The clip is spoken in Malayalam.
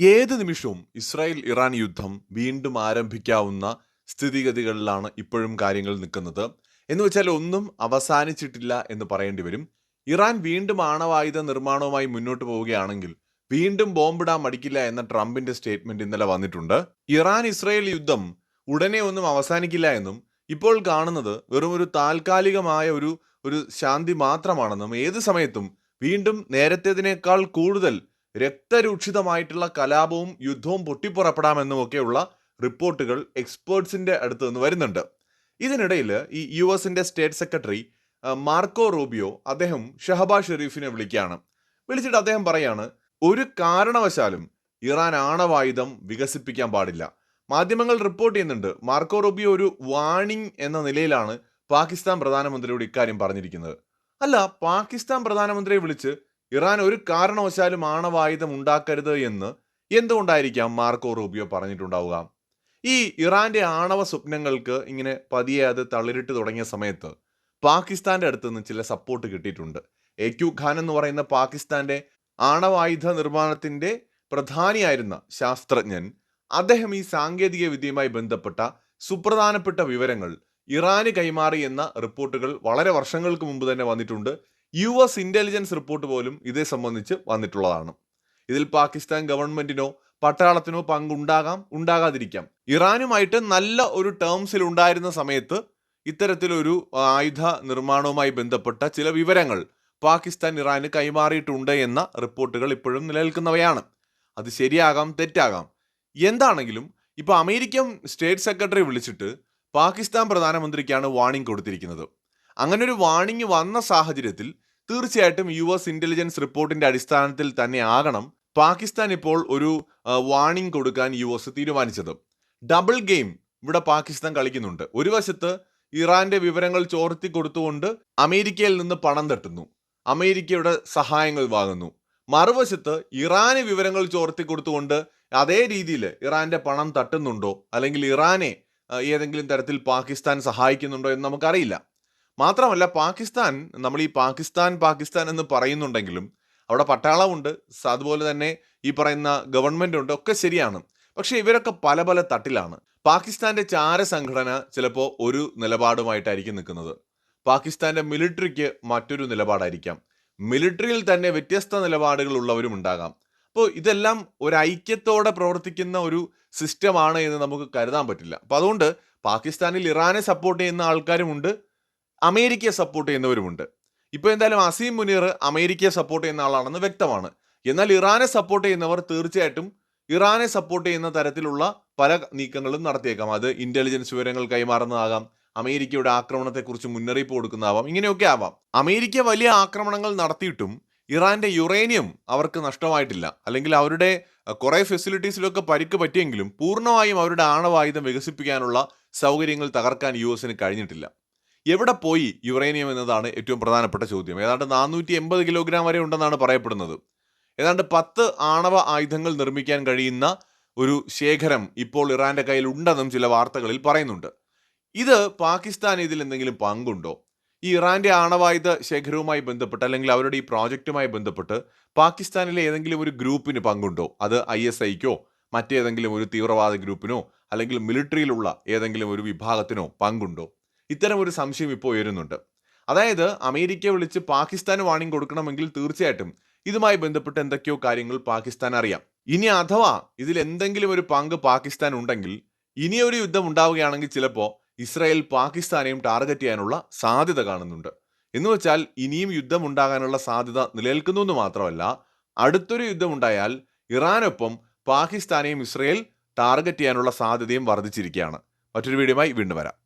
ഏത് നിമിഷവും ഇസ്രായേൽ ഇറാൻ യുദ്ധം വീണ്ടും ആരംഭിക്കാവുന്ന സ്ഥിതിഗതികളിലാണ് ഇപ്പോഴും കാര്യങ്ങൾ നിൽക്കുന്നത്. എന്ന് വെച്ചാൽ ഒന്നും അവസാനിച്ചിട്ടില്ല എന്ന് പറയേണ്ടി വരും. ഇറാൻ വീണ്ടും ആണവായുധ നിർമ്മാണവുമായി മുന്നോട്ട് പോവുകയാണെങ്കിൽ വീണ്ടും ബോംബിടാൻ മടിക്കില്ല എന്ന ട്രംപിന്റെ സ്റ്റേറ്റ്മെന്റ് ഇന്നലെ വന്നിട്ടുണ്ട്. ഇറാൻ ഇസ്രായേൽ യുദ്ധം ഉടനെ ഒന്നും അവസാനിക്കില്ല എന്നും ഇപ്പോൾ കാണുന്നത് വെറും ഒരു താൽക്കാലികമായ ഒരു ഒരു ശാന്തി മാത്രമാണെന്നും ഏത് സമയത്തും വീണ്ടും നേരത്തേതിനേക്കാൾ കൂടുതൽ രക്തരൂക്ഷിതമായിട്ടുള്ള കലാപവും യുദ്ധവും പൊട്ടിപ്പുറപ്പെടാമെന്നുമൊക്കെയുള്ള റിപ്പോർട്ടുകൾ എക്സ്പേർട്സിന്റെ അടുത്ത് നിന്ന് വരുന്നുണ്ട്. ഇതിനിടയിൽ ഈ യു എസിന്റെ സ്റ്റേറ്റ് സെക്രട്ടറി മാർക്കോ റൂബിയോ അദ്ദേഹം ഷഹബാസ് ഷെരീഫിനെ വിളിക്കുകയാണ്. വിളിച്ചിട്ട് അദ്ദേഹം പറയാണ് ഒരു കാരണവശാലും ഇറാൻ ആണവായുധം വികസിപ്പിക്കാൻ പാടില്ല. മാധ്യമങ്ങൾ റിപ്പോർട്ട് ചെയ്യുന്നുണ്ട് മാർക്കോ റൂബിയോ ഒരു വാണിംഗ് എന്ന നിലയിലാണ് പാകിസ്ഥാൻ പ്രധാനമന്ത്രിയോട് ഇക്കാര്യം പറഞ്ഞിരിക്കുന്നത്. അല്ല പാകിസ്ഥാൻ പ്രധാനമന്ത്രിയെ വിളിച്ച് ഇറാൻ ഒരു കാരണവശാലും ആണവായുധം ഉണ്ടാക്കരുത് എന്ന് എന്തുകൊണ്ടായിരിക്കാം മാർക്കോ റൂബിയോ പറഞ്ഞിട്ടുണ്ടാവുക? ഈ ഇറാന്റെ ആണവ സ്വപ്നങ്ങൾക്ക് ഇങ്ങനെ പതിയെ അത് തളിരിട്ട് തുടങ്ങിയ സമയത്ത് പാകിസ്ഥാന്റെ അടുത്ത് നിന്ന് ചില സപ്പോർട്ട് കിട്ടിയിട്ടുണ്ട്. എ ക്യു ഖാൻ എന്ന് പറയുന്ന പാകിസ്ഥാന്റെ ആണവായുധ നിർമ്മാണത്തിന്റെ പ്രധാനിയായിരുന്ന ശാസ്ത്രജ്ഞൻ അദ്ദേഹം ഈ സാങ്കേതിക വിദ്യയുമായി ബന്ധപ്പെട്ട സുപ്രധാനപ്പെട്ട വിവരങ്ങൾ ഇറാന് കൈമാറി എന്ന റിപ്പോർട്ടുകൾ വളരെ വർഷങ്ങൾക്ക് മുമ്പ് തന്നെ വന്നിട്ടുണ്ട്. യു എസ് ഇന്റലിജൻസ് റിപ്പോർട്ട് പോലും ഇതേ സംബന്ധിച്ച് വന്നിട്ടുള്ളതാണ്. ഇതിൽ പാകിസ്ഥാൻ ഗവൺമെന്റിനോ പട്ടാളത്തിനോ പങ്കുണ്ടാകാം ഉണ്ടാകാതിരിക്കാം. ഇറാനുമായിട്ട് നല്ല ഒരു ടേംസിൽ ഉണ്ടായിരുന്ന സമയത്ത് ഇത്തരത്തിലൊരു ആയുധ നിർമ്മാണവുമായി ബന്ധപ്പെട്ട ചില വിവരങ്ങൾ പാകിസ്ഥാൻ ഇറാന് കൈമാറിയിട്ടുണ്ട് എന്ന റിപ്പോർട്ടുകൾ ഇപ്പോഴും നിലനിൽക്കുന്നവയാണ്. അത് ശരിയാകാം തെറ്റാകാം? എന്താണെങ്കിലും ഇപ്പൊ അമേരിക്കൻ സ്റ്റേറ്റ് സെക്രട്ടറി വിളിച്ചിട്ട് പാകിസ്ഥാൻ പ്രധാനമന്ത്രിക്കാണ് വാണിംഗ് കൊടുത്തിരിക്കുന്നത്. അങ്ങനെ ഒരു വാണിംഗ് വന്ന സാഹചര്യത്തിൽ തീർച്ചയായിട്ടും യു എസ് ഇന്റലിജൻസ് റിപ്പോർട്ടിന്റെ അടിസ്ഥാനത്തിൽ തന്നെ ആകണം. പാകിസ്ഥാൻ ഇപ്പോൾ ഒരു വാണിംഗ് കൊടുക്കാൻ യു എസ് തീരുമാനിച്ചത്. ഡബിൾ ഗെയിം ഇവിടെ പാകിസ്ഥാൻ കളിക്കുന്നുണ്ട്. ഒരു വശത്ത് ഇറാന്റെ വിവരങ്ങൾ ചോർത്തി കൊടുത്തുകൊണ്ട് അമേരിക്കയിൽ നിന്ന് പണം തട്ടുന്നു. അമേരിക്കയുടെ സഹായങ്ങൾ വാങ്ങുന്നു. മറുവശത്ത് ഇറാന് വിവരങ്ങൾ ചോർത്തി കൊടുത്തുകൊണ്ട് അതേ രീതിയിൽ ഇറാന്റെ പണം തട്ടുന്നുണ്ടോ? അല്ലെങ്കിൽ ഇറാനെ ഏതെങ്കിലും തരത്തിൽ പാകിസ്ഥാൻ സഹായിക്കുന്നുണ്ടോ എന്ന് നമുക്കറിയില്ല. മാത്രമല്ല പാകിസ്ഥാൻ നമ്മൾ ഈ പാകിസ്ഥാൻ പാകിസ്ഥാൻ എന്ന് പറയുന്നുണ്ടെങ്കിലും അവിടെ പട്ടാളമുണ്ട്. അതുപോലെ തന്നെ ഈ പറയുന്ന ഗവൺമെന്റ് ഉണ്ട് ഒക്കെ ശരിയാണ്. പക്ഷേ ഇവരൊക്കെ പല പല തട്ടിലാണ്. പാകിസ്ഥാന്റെ ചാര സംഘടന ചിലപ്പോൾ ഒരു നിലപാടുമായിട്ടായിരിക്കും നിൽക്കുന്നത്. പാകിസ്ഥാന്റെ മിലിറ്ററിക്ക് മറ്റൊരു നിലപാടായിരിക്കാം. മിലിറ്ററിയിൽ തന്നെ വ്യത്യസ്ത നിലപാടുകൾ ഉള്ളവരും ഉണ്ടാകാം. അപ്പോൾ ഇതെല്ലാം ഒരു ഐക്യത്തോടെ പ്രവർത്തിക്കുന്ന ഒരു സിസ്റ്റമാണ് എന്ന് നമുക്ക് കരുതാൻ പറ്റില്ല. അപ്പോൾ അതുകൊണ്ട് പാകിസ്ഥാനിൽ ഇറാനെ സപ്പോർട്ട് ചെയ്യുന്ന ആൾക്കാരുമുണ്ട് അമേരിക്കയെ സപ്പോർട്ട് ചെയ്യുന്നവരുമുണ്ട്. ഇപ്പോൾ എന്തായാലും അസീം മുനീർ അമേരിക്കയെ സപ്പോർട്ട് ചെയ്യുന്ന ആളാണെന്ന് വ്യക്തമാണ്. എന്നാൽ ഇറാനെ സപ്പോർട്ട് ചെയ്യുന്നവർ തീർച്ചയായിട്ടും ഇറാനെ സപ്പോർട്ട് ചെയ്യുന്ന തരത്തിലുള്ള പല നീക്കങ്ങളും നടത്തിയേക്കാം. അത് ഇന്റലിജൻസ് വിവരങ്ങൾ കൈമാറുന്നതാകാം അമേരിക്കയുടെ ആക്രമണത്തെക്കുറിച്ച് മുന്നറിയിപ്പ് കൊടുക്കുന്നതാവാം ഇങ്ങനെയൊക്കെ ആവാം. അമേരിക്ക വലിയ ആക്രമണങ്ങൾ നടത്തിയിട്ടും ഇറാന്റെ യുറേനിയം അവർക്ക് നഷ്ടമായിട്ടില്ല. അല്ലെങ്കിൽ അവരുടെ കുറേ ഫെസിലിറ്റീസിലൊക്കെ പരിക്ക് പറ്റിയെങ്കിലും പൂർണമായും അവരുടെ ആണവായുധം വികസിപ്പിക്കാനുള്ള സൗകര്യങ്ങൾ തകർക്കാൻ യു എസിന് കഴിഞ്ഞിട്ടില്ല. എവിടെ പോയി യുറേനിയം എന്നതാണ് ഏറ്റവും പ്രധാനപ്പെട്ട ചോദ്യം? ഏതാണ്ട് നാനൂറ്റി എൺപത് കിലോഗ്രാം വരെ ഉണ്ടെന്നാണ് പറയപ്പെടുന്നത്. ഏതാണ്ട് പത്ത് ആണവ ആയുധങ്ങൾ നിർമ്മിക്കാൻ കഴിയുന്ന ഒരു ശേഖരം ഇപ്പോൾ ഇറാന്റെ കയ്യിൽ ഉണ്ടെന്നും ചില വാർത്തകളിൽ പറയുന്നുണ്ട്. ഇത് പാകിസ്ഥാൻ ഇതിൽ എന്തെങ്കിലും പങ്കുണ്ടോ? ഈ ഇറാന്റെ ആണവായുധ ശേഖരവുമായി ബന്ധപ്പെട്ട് അല്ലെങ്കിൽ അവരുടെ ഈ പ്രോജക്റ്റുമായി ബന്ധപ്പെട്ട് പാകിസ്ഥാനിലെ ഏതെങ്കിലും ഒരു ഗ്രൂപ്പിന് പങ്കുണ്ടോ? അത് ഐ എസ് ഐക്കോ മറ്റേതെങ്കിലും ഒരു തീവ്രവാദ ഗ്രൂപ്പിനോ അല്ലെങ്കിൽ മിലിറ്ററിയിലുള്ള ഏതെങ്കിലും ഒരു വിഭാഗത്തിനോ പങ്കുണ്ടോ? ഇത്തരം ഒരു സംശയം ഇപ്പോൾ ഉയരുന്നുണ്ട്. അതായത് അമേരിക്ക വിളിച്ച് പാകിസ്ഥാന് വാണിംഗ് കൊടുക്കണമെങ്കിൽ തീർച്ചയായിട്ടും ഇതുമായി ബന്ധപ്പെട്ട് എന്തൊക്കെയോ കാര്യങ്ങൾ പാകിസ്ഥാൻ അറിയാം. ഇനി അഥവാ ഇതിൽ എന്തെങ്കിലും ഒരു പങ്ക് പാകിസ്ഥാൻ ഉണ്ടെങ്കിൽ ഇനിയൊരു യുദ്ധം ഉണ്ടാവുകയാണെങ്കിൽ ചിലപ്പോൾ ഇസ്രായേൽ പാകിസ്ഥാനെയും ടാർഗറ്റ് ചെയ്യാനുള്ള സാധ്യത കാണുന്നുണ്ട്. എന്ന് വെച്ചാൽ ഇനിയും യുദ്ധം ഉണ്ടാകാനുള്ള സാധ്യത നിലനിൽക്കുന്നു എന്ന് മാത്രമല്ല അടുത്തൊരു യുദ്ധം ഉണ്ടായാൽ ഇറാനൊപ്പം പാകിസ്ഥാനെയും ഇസ്രയേൽ ടാർഗറ്റ് ചെയ്യാനുള്ള സാധ്യതയും വർദ്ധിച്ചിരിക്കുകയാണ്. മറ്റൊരു വീഡിയോയുമായി വീണ്ടും വരാം.